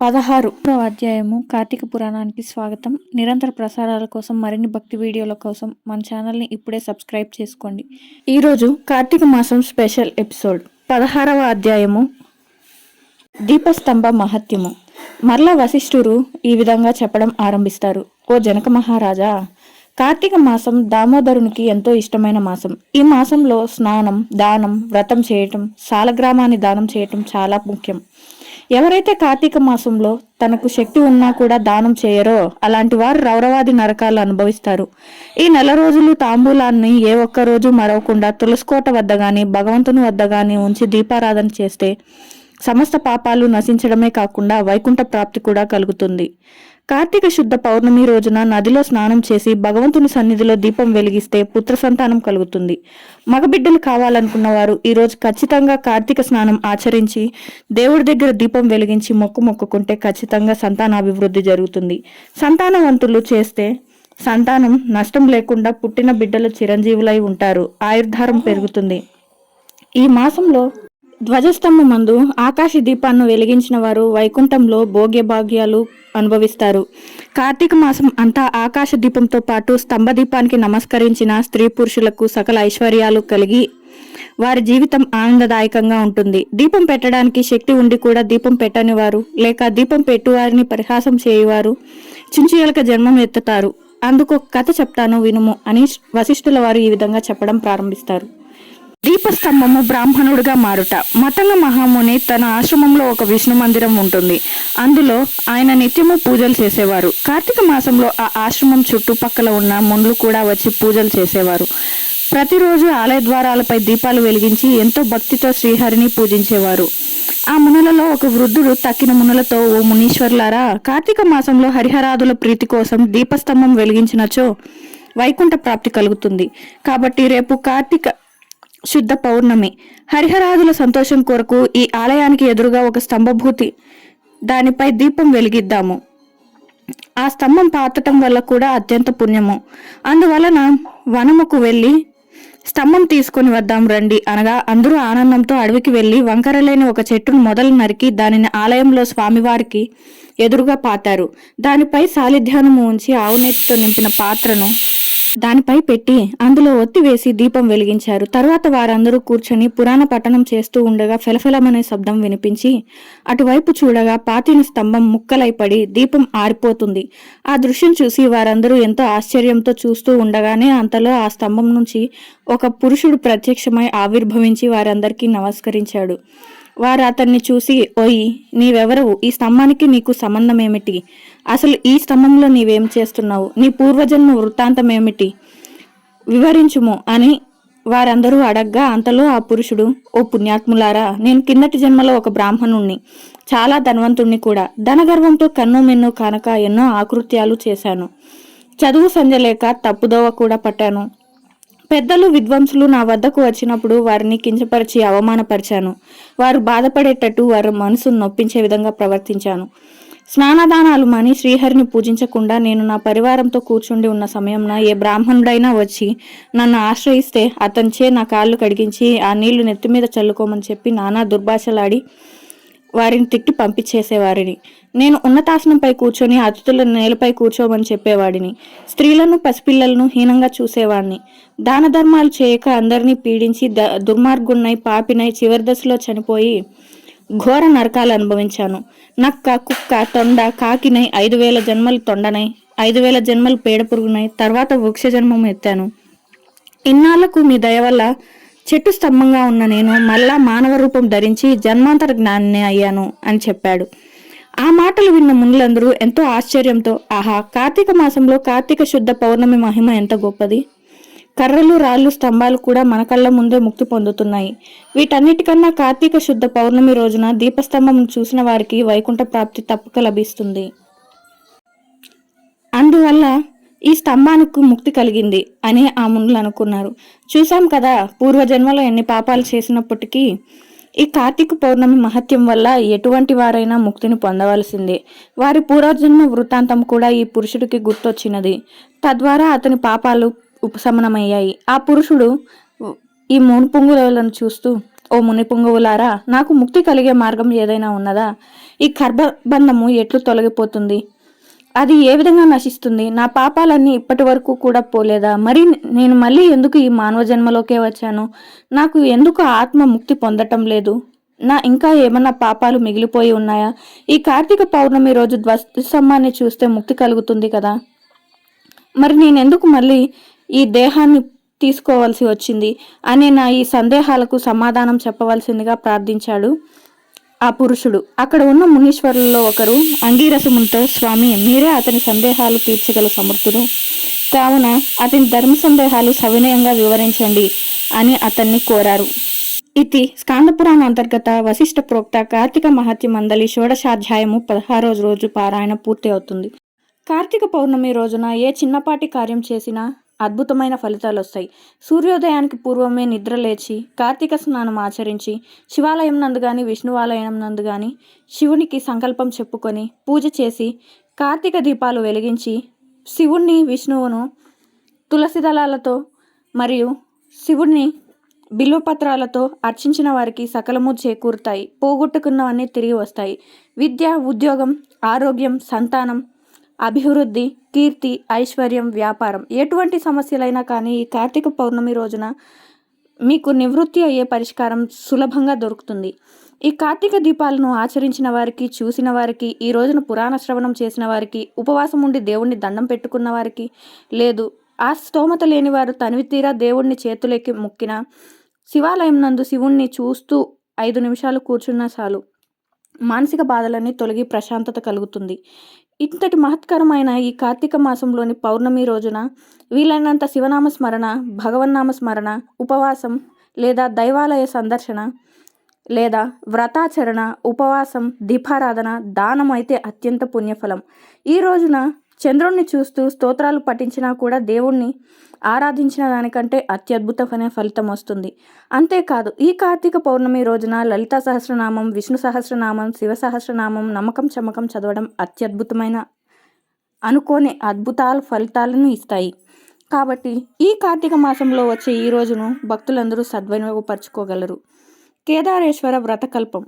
పదహారు అధ్యాయము కార్తీక పురాణానికి స్వాగతం. నిరంతర ప్రసారాల కోసం మరిన్ని భక్తి వీడియోల కోసం మన ఛానల్ని ఇప్పుడే సబ్స్క్రైబ్ చేసుకోండి. ఈరోజు కార్తీక మాసం స్పెషల్ ఎపిసోడ్. పదహారవ అధ్యాయము. దీపస్తంభ మహత్యము. మరలా వశిష్ఠురు ఈ విధంగా చెప్పడం ఆరంభిస్తారు. ఓ జనక మహారాజా కార్తీక మాసం దామోదరునికి ఎంతో ఇష్టమైన మాసం. ఈ మాసంలో స్నానం దానం వ్రతం చేయటం సాలగ్రామాన్ని దానం చేయటం చాలా ముఖ్యం. ఎవరైతే కార్తీక మాసంలో తనకు శక్తి ఉన్నా కూడా దానం చేయరో అలాంటి వారు రౌరవాది నరకాలు అనుభవిస్తారు. ఈ నెల రోజులు తాంబూలాన్ని ఏ ఒక్క రోజు మరవకుండా తులసికోట వద్ద గాని భగవంతుని వద్ద గాని ఉంచి దీపారాధన చేస్తే సమస్త పాపాలు నశించడమే కాకుండా వైకుంఠ ప్రాప్తి కూడా కలుగుతుంది. కార్తీక శుద్ధ పౌర్ణమి రోజున నదిలో స్నానం చేసి భగవంతుని సన్నిధిలో దీపం వెలిగిస్తే పుత్ర సంతానం కలుగుతుంది. మగబిడ్డలు కావాలనుకున్న వారు ఈరోజు ఖచ్చితంగా కార్తీక స్నానం ఆచరించి దేవుడి దగ్గర దీపం వెలిగించి మొక్కు మొక్కుకుంటే ఖచ్చితంగా సంతానాభివృద్ధి జరుగుతుంది. సంతానవంతులు చేస్తే సంతానం నష్టం లేకుండా పుట్టిన బిడ్డలు చిరంజీవులై ఉంటారు. ఆయుర్ధారం పెరుగుతుంది. ఈ మాసంలో ధ్వజస్తంభం మందు ఆకాశ దీపాన్ని వెలిగించిన వారు వైకుంఠంలో భోగ్య భాగ్యాలు అనుభవిస్తారు. కార్తీక మాసం అంతా ఆకాశ దీపంతో పాటు స్తంభ దీపానికి నమస్కరించిన స్త్రీ పురుషులకు సకల ఐశ్వర్యాలు కలిగి వారి జీవితం ఆనందదాయకంగా ఉంటుంది. దీపం పెట్టడానికి శక్తి ఉండి కూడా దీపం పెట్టని వారు లేక దీపం పెట్టువారిని పరిహాసం చేయువారు చించుయలక జన్మం ఎత్తుతారు. అందుకు ఒక కథ చెప్తాను వినుము అని వశిష్ఠుల వారు ఈ విధంగా చెప్పడం ప్రారంభిస్తారు. దీపస్తంభము బ్రాహ్మణుడిగా మారుట. మతంగ మహాముని తన ఆశ్రమంలో ఒక విష్ణు మందిరం ఉంటుంది. అందులో ఆయన నిత్యము పూజలు చేసేవారు. కార్తీక మాసంలో ఆ ఆశ్రమం చుట్టుపక్కల ఉన్న మునులు కూడా వచ్చి పూజలు చేసేవారు. ప్రతిరోజు ఆలయ ద్వారాలపై దీపాలు వెలిగించి ఎంతో భక్తితో శ్రీహరిని పూజించేవారు. ఆ మునులలో ఒక వృద్ధుడు తక్కిన మునులతో ఓ మునీశ్వర్లారా కార్తీక మాసంలో హరిహరాదుల ప్రీతి కోసం దీపస్తంభం వెలిగించినచో వైకుంఠ ప్రాప్తి కలుగుతుంది. కాబట్టి రేపు కార్తీక శుద్ధ పౌర్ణమి. హరిహరాదుల సంతోషం కొరకు ఈ ఆలయానికి ఎదురుగా ఒక స్తంభభూతి. దానిపై దీపం వెలిగిద్దాము. ఆ స్తంభం పాతటం వల్ల కూడా అత్యంత పుణ్యము. అందువలన వనముకు వెళ్ళి స్తంభం తీసుకొని వద్దాం రండి అనగా అందరూ ఆనందంతో అడవికి వెళ్ళి వంకరలేని ఒక చెట్టును మొదలు నరికి దానిని ఆలయంలో స్వామివారికి ఎదురుగా పాతారు. దానిపై సాలిధ్యానము ఉంచి ఆవునేతితో నింపిన పాత్రను దానిపై పెట్టి అందులో ఒత్తి వేసి దీపం వెలిగించారు. తరువాత వారందరూ కూర్చొని పురాణ పట్టణం చేస్తూ ఉండగా ఫెలఫెలమనే శబ్దం వినిపించి అటువైపు చూడగా పాతిన స్తంభం ముక్కలై పడి దీపం ఆరిపోతుంది. ఆ దృశ్యం చూసి వారందరూ ఎంతో ఆశ్చర్యంతో చూస్తూ ఉండగానే అంతలో ఆ స్తంభం నుంచి ఒక పురుషుడు ప్రత్యక్షమై ఆవిర్భవించి వారందరికీ నమస్కరించాడు. వారు అతన్ని చూసి ఓయి నీవెవరవు? ఈ స్తంభానికి నీకు సంబంధం ఏమిటి అసలు ఈ స్తంభంలో నీవేం చేస్తున్నావు? నీ పూర్వజన్మ వృత్తాంతం ఏమిటి వివరించుము అని వారందరూ అడగ్గా అంతలో ఆ పురుషుడు ఓ పుణ్యాత్ములారా నేను కిందటి జన్మలో ఒక బ్రాహ్మణుణ్ణి. చాలా ధనవంతుణ్ణి కూడా. ధనగర్వంతో కన్ను మెన్ను కనుక ఎన్నో ఆకృత్యాలు చేశాను. చదువు సంజలేక తప్పుదోవ కూడా పట్టాను. పెద్దలు విద్వాంసులు నా వద్దకు వచ్చినప్పుడు వారిని కించపరిచి అవమానపరిచాను. వారు బాధపడేటట్టు వారి మనసును నొప్పించే విధంగా ప్రవర్తించాను. స్నానదానాలు మాని శ్రీహరిని పూజించకుండా నేను నా పరివారంతో కూర్చుండి ఉన్న సమయంన ఏ బ్రాహ్మణుడైనా వచ్చి నన్ను ఆశ్రయిస్తే అతనిచే నా కాళ్ళు కడిగించి ఆ నీళ్ళు నెత్తి మీద చల్లుకోమని చెప్పి నానా దుర్భాషలాడి వారిని తిట్టి పంపించేసేవారిని. నేను ఉన్నతాసనంపై కూర్చొని అతిథులను నేలపై కూర్చోమని చెప్పేవాడిని. స్త్రీలను పసిపిల్లలను హీనంగా చూసేవాడిని దాన ధర్మాలు చేయక అందరినీ పీడించి ద దుర్మార్గున్నై పాపినై చివరి దశలో చనిపోయి ఘోర నరకాలు అనుభవించాను. నక్క కుక్క తొండ కాకినై ఐదు వేల జన్మలు తొండనై ఐదు వేల జన్మలు పేడ పురుగునై తర్వాత వృక్ష జన్మం ఎత్తాను. ఇన్నాళ్ళకు మీ దయ వల్ల చెట్టు స్తంభంగా ఉన్న నేను మళ్ళా మానవ రూపం ధరించి జన్మాంతర జ్ఞాని అయ్యాను అని చెప్పాడు. ఆ మాటలు విన్న మునులందరూ ఎంతో ఆశ్చర్యంతో ఆహా కార్తీక మాసంలో కార్తీక శుద్ధ పౌర్ణమి మహిమ ఎంత గొప్పది. కర్రలు రాళ్ళు స్తంభాలు కూడా మన కళ్ళ ముందే ముక్తి పొందుతున్నాయి. వీటన్నిటికన్నా కార్తీక శుద్ధ పౌర్ణమి రోజున దీపస్తంభం చూసిన వారికి వైకుంఠ ప్రాప్తి తప్పక లభిస్తుంది. అందువల్ల ఈ స్తంభానికి ముక్తి కలిగింది అని ఆ మునులు అనుకున్నారు. చూసాం కదా పూర్వజన్మలో ఎన్ని పాపాలు చేసినప్పటికీ ఈ కార్తీక పౌర్ణమి మహత్యం వల్ల ఎటువంటి వారైనా ముక్తిని పొందవలసిందే. వారి పూర్వజన్మ వృత్తాంతం కూడా ఈ పురుషుడికి గుర్తొచ్చినది. తద్వారా అతని పాపాలు ఉపశమనమయ్యాయి. ఆ పురుషుడు ఈ మునిపుంగులను చూస్తూ ఓ మునిపుంగువులారా నాకు ముక్తి కలిగే మార్గం ఏదైనా ఉన్నదా? ఈ కర్భబంధము ఎట్లు తొలగిపోతుంది? అది ఏ విధంగా నశిస్తుంది? నా పాపాలన్నీ ఇప్పటి వరకు కూడా పోలేదా? మరి నేను మళ్ళీ ఎందుకు ఈ మానవ జన్మలోకే వచ్చాను? నాకు ఎందుకు ఆత్మ ముక్తి పొందటం లేదు? నా ఇంకా ఏమన్నా పాపాలు మిగిలిపోయి ఉన్నాయా? ఈ కార్తీక పౌర్ణమి రోజు ధ్వజస్తంభాన్ని చూస్తే ముక్తి కలుగుతుంది కదా? మరి నేను ఎందుకు మళ్ళీ ఈ దేహాన్ని తీసుకోవాల్సి వచ్చింది? అనే నా ఈ సందేహాలకు సమాధానం చెప్పవలసిందిగా ప్రార్థించాడు. ఆ పురుషుడు. అక్కడ ఉన్న మునీశ్వరులలో ఒకరు అంగీరసమునితో స్వామి మీరే అతని సందేహాలు తీర్చగల సమర్థుడు కావున అతని ధర్మ సందేహాలు సవినయంగా వివరించండి అని అతన్ని కోరారు. ఇది స్కాందపురాణ అంతర్గత వశిష్ఠ ప్రోక్త కార్తీక మహత్య మందలి షోడశాధ్యాయము పదహారో రోజు పారాయణ పూర్తి అవుతుంది కార్తీక పౌర్ణమి రోజున ఏ చిన్నపాటి కార్యం చేసినా అద్భుతమైన ఫలితాలు వస్తాయి సూర్యోదయానికి పూర్వమే నిద్ర లేచి కార్తీక స్నానం ఆచరించి శివాలయం నందు కానీ విష్ణువాలయం నందు కానీ శివునికి సంకల్పం చెప్పుకొని పూజ చేసి కార్తీక దీపాలు వెలిగించి శివుణ్ణి విష్ణువును తులసి దళాలతో మరియు శివుణ్ణి బిల్వపత్రాలతో అర్చించిన వారికి సకలము చేకూరుతాయి. పోగొట్టుకున్నవన్నీ తిరిగి వస్తాయి. విద్య ఉద్యోగం ఆరోగ్యం సంతానం అభివృద్ధి కీర్తి ఐశ్వర్యం వ్యాపారం ఎటువంటి సమస్యలైనా కానీ ఈ కార్తీక పౌర్ణమి రోజున మీకు నివృత్తి అయ్యే పరిష్కారం సులభంగా దొరుకుతుంది. ఈ కార్తీక దీపాలను ఆచరించిన వారికి చూసిన వారికి ఈ రోజున పురాణ శ్రవణం చేసిన వారికి ఉపవాసం ఉండి దేవుణ్ణి దండం పెట్టుకున్న వారికి లేదు ఆ స్తోమత లేని వారు తనివి తీరా దేవుణ్ణి చేతులెక్కి మొక్కిన శివాలయం నందు శివుణ్ణి చూస్తూ ఐదు నిమిషాలు కూర్చున్నా చాలు. మానసిక బాధలన్నీ తొలగి ప్రశాంతత కలుగుతుంది. ఇంతటి మహత్కరమైన ఈ కార్తీక మాసంలోని పౌర్ణమి రోజున వీలైనంత శివనామ స్మరణ భగవన్నామ స్మరణ ఉపవాసం లేదా దైవాలయ సందర్శన లేదా వ్రతాచరణ ఉపవాసం దీపారాధన దానం అయితే అత్యంత పుణ్యఫలం. ఈ రోజున చంద్రుణ్ణి చూస్తూ స్తోత్రాలు పఠించినా కూడా దేవుణ్ణి ఆరాధించిన దానికంటే అత్యద్భుతమైన ఫలితం వస్తుంది. అంతేకాదు ఈ కార్తీక పౌర్ణమి రోజున లలిత సహస్రనామం విష్ణు సహస్రనామం శివ సహస్రనామం నమ్మకం చమ్మకం చదవడం అత్యద్భుతమైన అనుకోని అద్భుతాల ఫలితాలను ఇస్తాయి. కాబట్టి ఈ కార్తీక మాసంలో వచ్చే ఈ రోజును భక్తులందరూ సద్వినియోగపరచుకోగలరు. కేదారేశ్వర వ్రతకల్పం.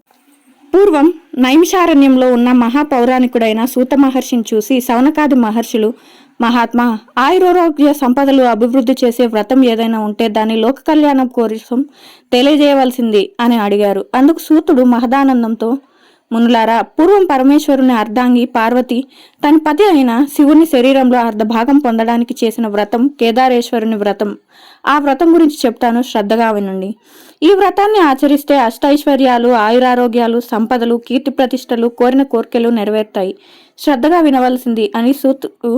పూర్వం నైమిషారణ్యంలో ఉన్న మహాపౌరాణికుడైన సూత మహర్షిని చూసి సౌనకాది మహర్షులు మహాత్మా ఆయురారోగ్య సంపదలు అభివృద్ధి చేసే వ్రతం ఏదైనా ఉంటే దాని లోక కళ్యాణం కోసం తెలియజేయవలసింది అని అడిగారు. అందుకు సూతుడు మహదానందంతో మునులారా పూర్వం పరమేశ్వరుని అర్ధాంగి పార్వతి తన పతి అయిన శివుని శరీరంలో అర్ధభాగం పొందడానికి చేసిన వ్రతం కేదారేశ్వరుని వ్రతం. ఆ వ్రతం గురించి చెప్తాను శ్రద్ధగా వినండి. ఈ వ్రతాన్ని ఆచరిస్తే అష్టైశ్వర్యాలు ఆయురారోగ్యాలు సంపదలు కీర్తి ప్రతిష్టలు కోరిన కోరికలు నెరవేరుతాయి. శ్రద్ధగా వినవలసింది అని సూతుడు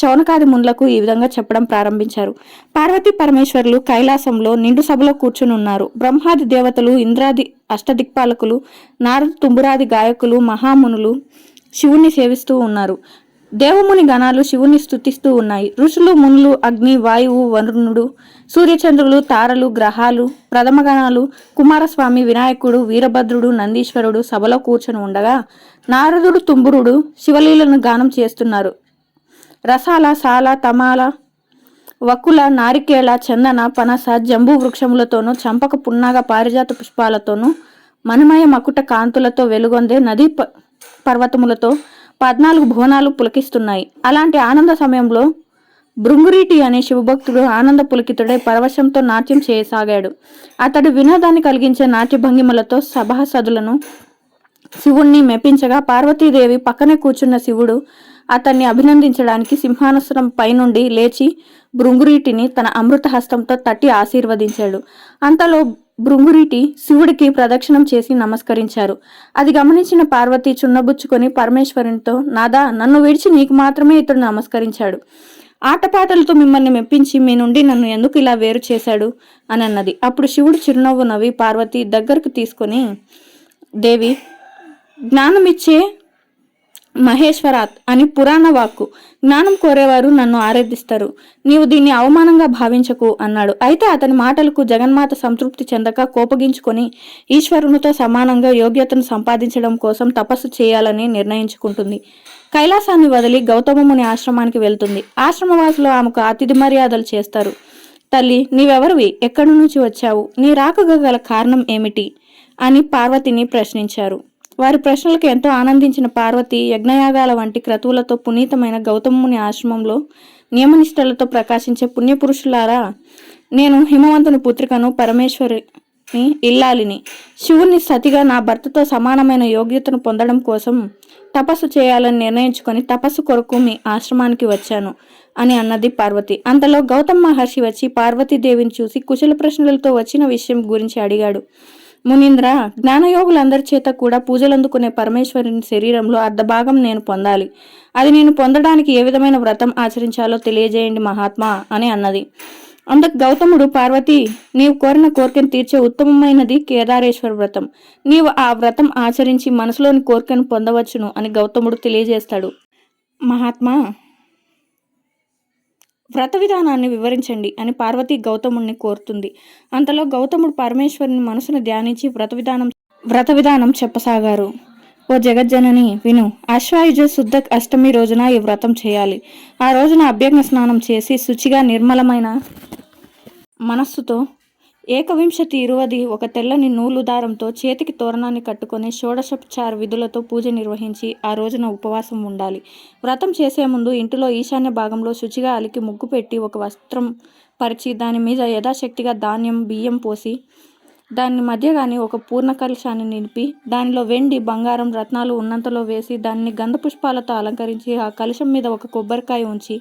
శౌనకాది మున్లకు ఈ విధంగా చెప్పడం ప్రారంభించారు. పార్వతీ పరమేశ్వరులు కైలాసంలో నిండు సభలో కూర్చుని ఉన్నారు బ్రహ్మాది దేవతలు ఇంద్రాది అష్టదిక్పాలకులు నారద తుంబురాది గాయకులు మహామునులు శివుణ్ణి సేవిస్తూ ఉన్నారు. దేవముని గణాలు శివుని స్తుతిస్తూ ఉన్నాయి. ఋషులు మునులు అగ్ని వాయువు వరుణుడు సూర్యచంద్రులు తారలు గ్రహాలు ప్రథమ గణాలు కుమారస్వామి వినాయకుడు వీరభద్రుడు నందీశ్వరుడు సభలో కూర్చొని ఉండగా నారదుడు తుంబురుడు శివలీలను గానం చేస్తున్నారు. రసాల సాల తమాల వకుల నారికేళ చందన పనస జంబూ వృక్షములతోనూ చంపక పున్నాగ పారిజాత పుష్పాలతోనూ మనమయ మకుట కాంతులతో వెలుగొందే నదీ ప- పర్వతములతో పద్నాలుగు భువనాలు పులకిస్తున్నాయి. అలాంటి ఆనంద సమయంలో భృంగురీటి అనే శివభక్తుడు ఆనంద పులకితుడై పరవశంతో నాట్యం చేయసాగాడు. అతడు వినోదాన్ని కలిగించే నాట్య భంగిమలతో సభాసదులను శివుణ్ణి మెప్పించగా పార్వతీదేవి పక్కనే కూర్చున్న శివుడు అతన్ని అభినందించడానికి సింహాసనం పైనుండి లేచి భృంగురీటిని తన అమృత హస్తంతో తట్టి ఆశీర్వదించాడు. అంతలో భృంగురీటి శివుడికి ప్రదక్షిణం చేసి నమస్కరించారు. అది గమనించిన పార్వతి చున్నబుచ్చుకొని పరమేశ్వరునితో నాదా నన్ను విడిచి నీకు మాత్రమే ఇతడు నమస్కరించాడు. ఆటపాటలతో మిమ్మల్ని మెప్పించి మీ నుండి నన్ను ఎందుకు ఇలా వేరు చేశాడు అని అన్నది. అప్పుడు శివుడు చిరునవ్వు నవ్వి పార్వతి దగ్గరకు తీసుకొని దేవి జ్ఞానమిచ్చే మహేశ్వరాత్ అని పురాణ వాక్కు. జ్ఞానం కోరేవారు నన్ను ఆరాధిస్తారు. నీవు దీన్ని అవమానంగా భావించకు అన్నాడు. అయితే అతని మాటలకు జగన్మాత సంతృప్తి చెందక కోపగించుకొని ఈశ్వరునితో సమానంగా యోగ్యతను సంపాదించడం కోసం తపస్సు చేయాలని నిర్ణయించుకుంటుంది. కైలాసాన్ని వదిలి గౌతమముని ఆశ్రమానికి వెళ్తుంది. ఆశ్రమవాసులు ఆమెకు అతిథి మర్యాదలు చేస్తారు. తల్లి నీవెవరివి? ఎక్కడి నుంచి వచ్చావు? నీ రాకగా గల కారణం ఏమిటి అని పార్వతిని ప్రశ్నించారు. వారి ప్రశ్నలకు ఎంతో ఆనందించిన పార్వతి యజ్ఞయాగాల వంటి క్రతువులతో పునీతమైన గౌతముని ఆశ్రమంలో నియమనిష్టలతో ప్రకాశించే పుణ్యపురుషులారా నేను హిమవంతుని పుత్రికను పరమేశ్వరిని ఇల్లాలిని శివుని సతిగా నా భర్తతో సమానమైన యోగ్యతను పొందడం కోసం తపస్సు చేయాలని నిర్ణయించుకొని తపస్సు కొరకు మీ ఆశ్రమానికి వచ్చాను అని అన్నది పార్వతి. అంతలో గౌతమ్ మహర్షి వచ్చి పార్వతీదేవిని చూసి కుశల ప్రశ్నలతో వచ్చిన విషయం గురించి అడిగాడు. మునీంద్ర జ్ఞానయోగులందరి చేత కూడా పూజలందుకునే పరమేశ్వరుని శరీరంలో అర్ధభాగం నేను పొందాలి. అది నేను పొందడానికి ఏ విధమైన వ్రతం ఆచరించాలో తెలియజేయండి మహాత్మా అని అన్నది. అందుకు గౌతముడు పార్వతి నీవు కోరిన కోరికను తీర్చే ఉత్తమమైనది కేదారేశ్వర వ్రతం. నీవు ఆ వ్రతం ఆచరించి మనసులోని కోరికను పొందవచ్చును అని గౌతముడు తెలియజేస్తాడు. మహాత్మా వ్రత విధానాన్ని వివరించండి అని పార్వతి గౌతముడిని కోరుతుంది. అంతలో గౌతముడు పరమేశ్వరుని మనసును ధ్యానించి వ్రత విధానం వ్రత విధానం చెప్పసాగారు. ఓ జగజ్జనని విను అశ్వాయుజ శుద్ధ అష్టమి రోజున ఈ వ్రతం చేయాలి. ఆ రోజున అభ్యంగ స్నానం చేసి శుచిగా నిర్మలమైన మనస్సుతో ఏకవింశతి ఇరువది ఒక తెల్లని నూలు దారంతో చేతికి తోరణాన్ని కట్టుకొని షోడశోపచార విధులతో పూజ నిర్వహించి ఆ రోజున ఉపవాసం ఉండాలి. వ్రతం చేసే ముందు ఇంటిలో ఈశాన్య భాగంలో శుచిగా అలికి ముగ్గు పెట్టి ఒక వస్త్రం పరిచి దాని మీద యథాశక్తిగా ధాన్యం బియ్యం పోసి దాని మధ్య కానీ ఒక పూర్ణ కలశాన్ని నిలిపి దానిలో వెండి బంగారం రత్నాలు ఉన్నంతలో వేసి దాన్ని గంధ పుష్పాలతో అలంకరించి ఆ కలశం మీద ఒక కొబ్బరికాయ ఉంచి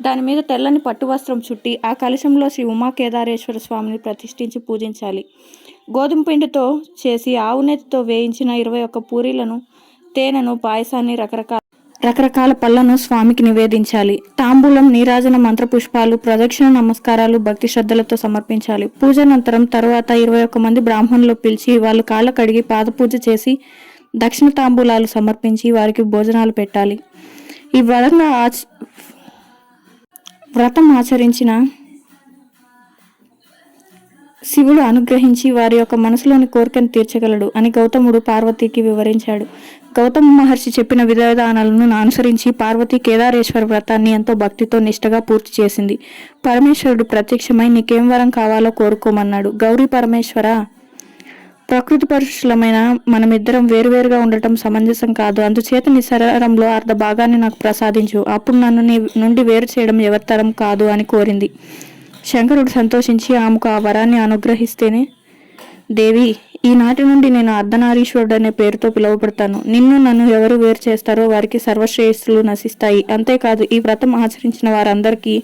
దాని మీద తెల్లని పట్టు వస్త్రం చుట్టి ఆ కలశంలో శ్రీ ఉమా కేదారేశ్వర స్వామిని ప్రతిష్ఠించి పూజించాలి. గోధుమ పిండితో చేసి ఆవు నెత్తితో వేయించిన ఇరవై ఒక్క పూరీలను తేనెను పాయసాన్ని రకరకాల రకరకాల పళ్ళను స్వామికి నివేదించాలి. తాంబూలం నీరాజన మంత్రపుష్పాలు ప్రదక్షిణ నమస్కారాలు భక్తి శ్రద్ధలతో సమర్పించాలి. పూజానంతరం తర్వాత ఇరవై ఒక్క మంది బ్రాహ్మణులు పిలిచి వాళ్ళు కాళ్ళ కడిగి పాద పూజ చేసి దక్షిణ తాంబూలాలు సమర్పించి వారికి భోజనాలు పెట్టాలి. ఈ వ్రతంగా ఆచ వ్రతం ఆచరించిన శివుడు అనుగ్రహించి వారి యొక్క మనసులోని కోరికను తీర్చగలడు అని గౌతముడు పార్వతికి వివరించాడు. గౌతమ మహర్షి చెప్పిన విధానాలను అనుసరించి పార్వతి కేదారేశ్వర వ్రతాన్ని ఎంతో భక్తితో నిష్టగా పూర్తి చేసింది. పరమేశ్వరుడు ప్రత్యక్షమై నీకేం వరం కావాలో కోరుకోమన్నాడు. గౌరీ పరమేశ్వర ప్రకృతి పరుషులమైన మనమిద్దరం వేరువేరుగా ఉండటం సమంజసం కాదు. అందుచేత నీ శరీరంలో అర్ధ భాగాన్ని నాకు ప్రసాదించు. అప్పుడు నన్ను నీ నుండి వేరు చేయడం ఎవరితరం కాదు అని కోరింది. శంకరుడు సంతోషించి ఆమెకు ఆ వరాన్ని అనుగ్రహిస్తేనే. దేవి ఈనాటి నుండి నేను అర్ధనారీశ్వరుడు అనే పేరుతో పిలువబడతాను. నిన్ను నన్ను ఎవరు వేరు చేస్తారో వారికి సర్వశ్రేయస్సులు నశిస్తాయి. అంతేకాదు ఈ వ్రతం ఆచరించిన వారందరికీ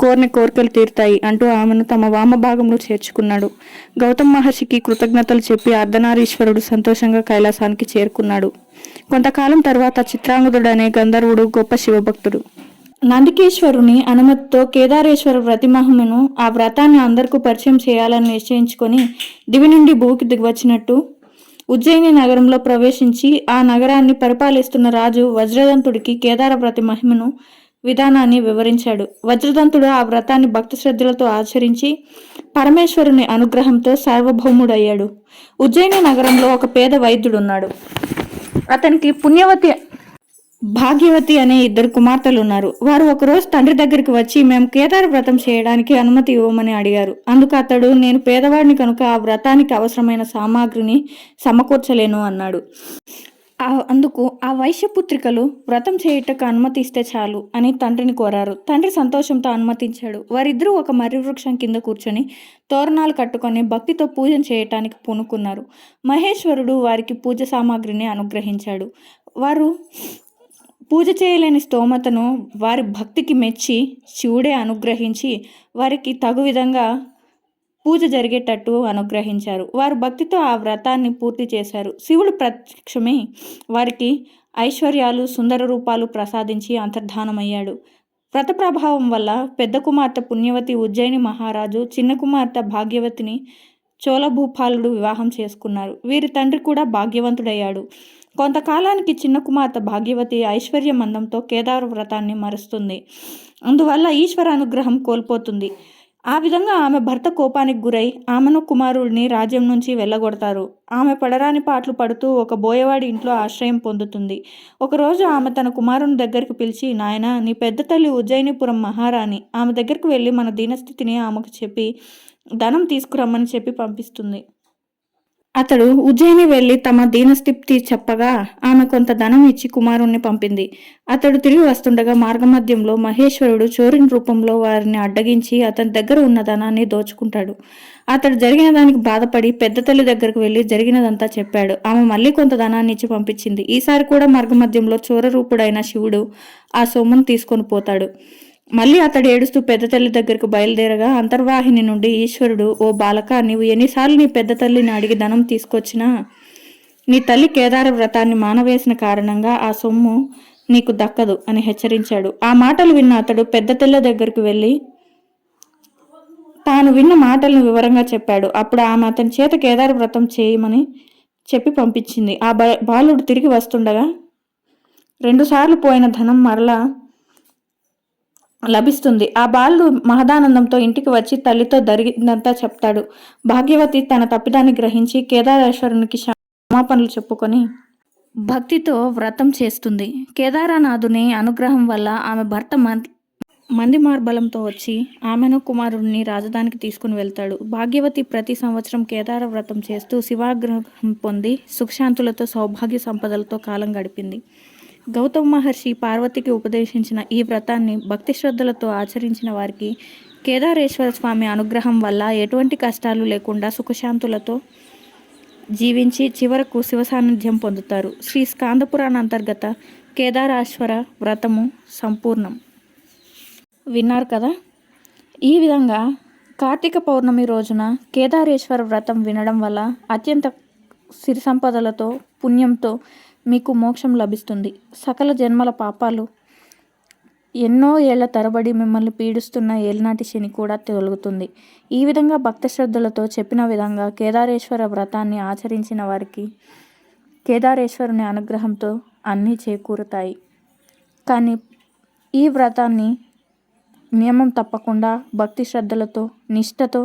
కోరిన కోరికలు తీరుతాయి అంటూ ఆమెను తమ వామభాగంలో చేర్చుకున్నాడు. గౌతమ్ మహర్షికి కృతజ్ఞతలు చెప్పి అర్ధనారీశ్వరుడు సంతోషంగా కైలాసానికి చేరుకున్నాడు. కొంతకాలం తర్వాత చిత్రాంగుదుడు అనే గంధర్వుడు గొప్ప శివభక్తుడు. నందికేశ్వరుని అనుమతితో కేదారేశ్వర వ్రతిమహమును ఆ వ్రతాన్ని అందరికీ పరిచయం చేయాలని నిశ్చయించుకొని దివి నుండి భూకి దిగివచ్చినట్టు ఉజ్జయిని నగరంలో ప్రవేశించి ఆ నగరాన్ని పరిపాలిస్తున్న రాజు వజ్రదంతుడికి కేదార వ్రతి మహిమను విధానాన్ని వివరించాడు. వజ్రదంతుడు ఆ వ్రతాన్ని భక్తి శ్రద్ధలతో ఆచరించి పరమేశ్వరుని అనుగ్రహంతో సార్వభౌముడయ్యాడు. ఉజ్జయిని నగరంలో ఒక పేద వైద్యుడున్నాడు. అతనికి పుణ్యవతి భాగ్యవతి అనే ఇద్దరు కుమార్తెలు ఉన్నారు. వారు ఒకరోజు తండ్రి దగ్గరికి వచ్చి మేము కేదార వ్రతం చేయడానికి అనుమతి ఇవ్వమని అడిగారు. అందుకు అతడు నేను పేదవాడిని కనుక ఆ వ్రతానికి అవసరమైన సామాగ్రిని సమకూర్చలేను అన్నాడు. అందుకు ఆ వైశ్యపుత్రికలు వ్రతం చేయుటకు అనుమతి ఇస్తే చాలు అని తండ్రిని కోరారు. తండ్రి సంతోషంతో అనుమతించాడు. వారిద్దరూ ఒక మర్రి వృక్షం కింద కూర్చొని తోరణాలు కట్టుకొని భక్తితో పూజ చేయటానికి పూనుకున్నారు. మహేశ్వరుడు వారికి పూజ సామాగ్రిని అనుగ్రహించాడు. వారు పూజ చేయలేని స్తోమతను వారి భక్తికి మెచ్చి శివుడే అనుగ్రహించి వారికి తగు విధంగా పూజ జరిగేటట్టు అనుగ్రహించారు. వారు భక్తితో ఆ వ్రతాన్ని పూర్తి చేశారు. శివుడు ప్రత్యక్షమే వారికి ఐశ్వర్యాలు సుందర రూపాలు ప్రసాదించి అంతర్ధానమయ్యాడు. వ్రత ప్రభావం వల్ల పెద్ద కుమార్తె పుణ్యవతి ఉజ్జయిని మహారాజు చిన్న కుమార్తె భాగ్యవతిని చోళభూపాలుడు వివాహం చేసుకున్నారు. వీరి తండ్రి కూడా భాగ్యవంతుడయ్యాడు. కొంతకాలానికి చిన్న కుమార్తె భాగ్యవతి ఐశ్వర్యమందంతో కేదార వ్రతాన్ని మరుస్తుంది. అందువల్ల ఈశ్వర అనుగ్రహం కోల్పోతుంది. ఆ విధంగా ఆమె భర్త కోపానికి గురై ఆమెను కుమారుడిని రాజ్యం నుంచి వెళ్ళగొడతారు. ఆమె పడరాని పాటలు పడుతూ ఒక బోయవాడి ఇంట్లో ఆశ్రయం పొందుతుంది. ఒకరోజు ఆమె తన కుమారుని దగ్గరికి పిలిచి నాయన నీ పెద్ద తల్లి ఉజ్జయినిపురం మహారాణి. ఆమె దగ్గరికి వెళ్ళి మన దీనస్థితిని ఆమెకు చెప్పి ధనం తీసుకురమ్మని చెప్పి పంపిస్తుంది. అతడు ఉజ్జయిని వెళ్ళి తమ దీనస్థిప్తి చెప్పగా ఆమె కొంత ధనం ఇచ్చి కుమారుణ్ణి పంపింది. అతడు తిరిగి వస్తుండగా మార్గమధ్యంలో మహేశ్వరుడు చోరిని రూపంలో వారిని అడ్డగించి అతని దగ్గర ఉన్న ధనాన్ని దోచుకుంటాడు. అతడు జరిగిన దానికి బాధపడి పెద్ద తల్లి దగ్గరకు వెళ్ళి జరిగినదంతా చెప్పాడు. ఆమె మళ్ళీ కొంత ధనాన్ని ఇచ్చి పంపించింది. ఈసారి కూడా మార్గమధ్యంలో చోర రూపుడైన శివుడు ఆ సొమ్మును తీసుకొని పోతాడు. మళ్ళీ అతడు ఏడుస్తూ పెద్ద తల్లి దగ్గరకు బయలుదేరగా అంతర్వాహిని నుండి ఈశ్వరుడు ఓ బాలక నీవు ఎన్నిసార్లు నీ పెద్ద తల్లిని అడిగి ధనం తీసుకొచ్చినా నీ తల్లి కేదార వ్రతాన్ని మానవేసిన కారణంగా ఆ సొమ్ము నీకు దక్కదు అని హెచ్చరించాడు. ఆ మాటలు విన్న అతడు పెద్ద తల్లి దగ్గరకు వెళ్ళి తాను విన్న మాటలను వివరంగా చెప్పాడు. అప్పుడు ఆమె అతని చేత కేదార వ్రతం చేయమని చెప్పి పంపించింది. ఆ బాలుడు తిరిగి వస్తుండగా రెండుసార్లు పోయిన ధనం మరలా లభిస్తుంది. ఆ బాలుడు మహదానందంతో ఇంటికి వచ్చి తల్లితో జరిగిందంతా చెప్తాడు. భాగ్యవతి తన తప్పిదాన్ని గ్రహించి కేదారేశ్వరునికి క్షమాపణలు చెప్పుకొని భక్తితో వ్రతం చేస్తుంది. కేదారనాథుని అనుగ్రహం వల్ల ఆమె భర్త మంది మార్బలంతో వచ్చి ఆమెను కుమారుడిని రాజధానికి తీసుకుని వెళ్తాడు. భాగ్యవతి ప్రతి సంవత్సరం కేదార వ్రతం చేస్తూ శివాగ్రహం పొంది సుఖశాంతులతో సౌభాగ్య సంపదలతో కాలం గడిపింది. గౌతమ మహర్షి పార్వతికి ఉపదేశించిన ఈ వ్రతాన్ని భక్తి శ్రద్ధలతో ఆచరించిన వారికి కేదారేశ్వర స్వామి అనుగ్రహం వల్ల ఎటువంటి కష్టాలు లేకుండా సుఖశాంతులతో జీవించి చివరకు శివ సాన్నిధ్యం పొందుతారు. శ్రీ స్కాందపురాణ అంతర్గత కేదారేశ్వర వ్రతము సంపూర్ణం. విన్నారు కదా? ఈ విధంగా కార్తీక పౌర్ణమి రోజున కేదారేశ్వర వ్రతం వినడం వల్ల అత్యంత సిరి సంపదలతో పుణ్యంతో మీకు మోక్షం లభిస్తుంది. సకల జన్మల పాపాలు ఎన్నో ఏళ్ళ తరబడి మిమ్మల్ని పీడిస్తున్న ఏలినాటి శని కూడా తొలగుతుంది. ఈ విధంగా భక్త శ్రద్ధలతో చెప్పిన విధంగా కేదారేశ్వర వ్రతాన్ని ఆచరించిన వారికి కేదారేశ్వరుని అనుగ్రహంతో అన్నీ చేకూరుతాయి. కానీ ఈ వ్రతాన్ని నియమం తప్పకుండా భక్తి శ్రద్ధలతో నిష్ఠతో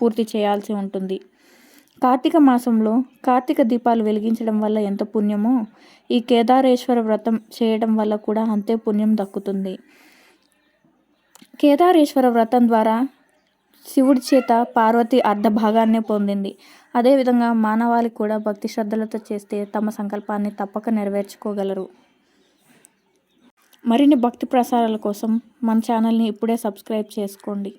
పూర్తి చేయాల్సి ఉంటుంది. కార్తీక మాసంలో కార్తీక దీపాలు వెలిగించడం వల్ల ఎంత పుణ్యమో ఈ కేదారేశ్వర వ్రతం చేయడం వల్ల కూడా అంతే పుణ్యం దక్కుతుంది. కేదారేశ్వర వ్రతం ద్వారా శివుడి చేత పార్వతి అర్ధ భాగాన్నే పొందింది. అదేవిధంగా మానవాళి కూడా భక్తి శ్రద్ధలతో చేస్తే తమ సంకల్పాన్ని తప్పక నెరవేర్చుకోగలరు. మరిన్ని భక్తి ప్రసారాల కోసం మన ఛానల్ని ఇప్పుడే సబ్స్క్రైబ్ చేసుకోండి.